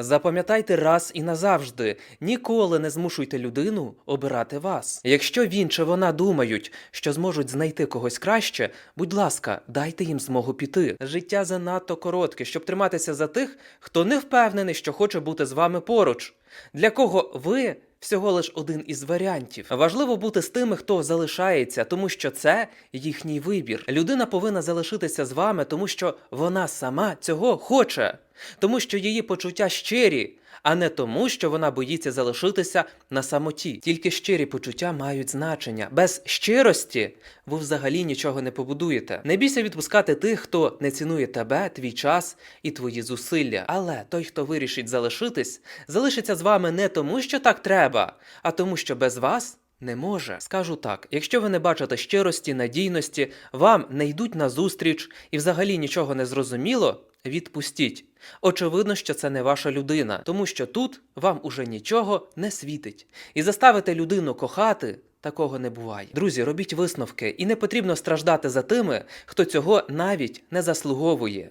Запам'ятайте раз і назавжди: ніколи не змушуйте людину обирати вас. Якщо він чи вона думають, що зможуть знайти когось краще, будь ласка, дайте їм змогу піти. Життя занадто коротке, щоб триматися за тих, хто не впевнений, що хоче бути з вами поруч. Для кого ви всього лиш один із варіантів. Важливо бути з тими, хто залишається, тому що це їхній вибір. Людина повинна залишитися з вами, тому що вона сама цього хоче, тому що її почуття щирі. А не тому, що вона боїться залишитися на самоті. Тільки щирі почуття мають значення. Без щирості ви взагалі нічого не побудуєте. Не бійся відпускати тих, хто не цінує тебе, твій час і твої зусилля. Але той, хто вирішить залишитись, залишиться з вами не тому, що так треба, а тому, що без вас. Не може. Скажу так: якщо ви не бачите щирості, надійності, вам не йдуть на зустріч і взагалі нічого не зрозуміло, відпустіть. Очевидно, що це не ваша людина, тому що тут вам уже нічого не світить. І заставити людину кохати. Такого не буває. Друзі, робіть висновки, і не потрібно страждати за тими, хто цього навіть не заслуговує.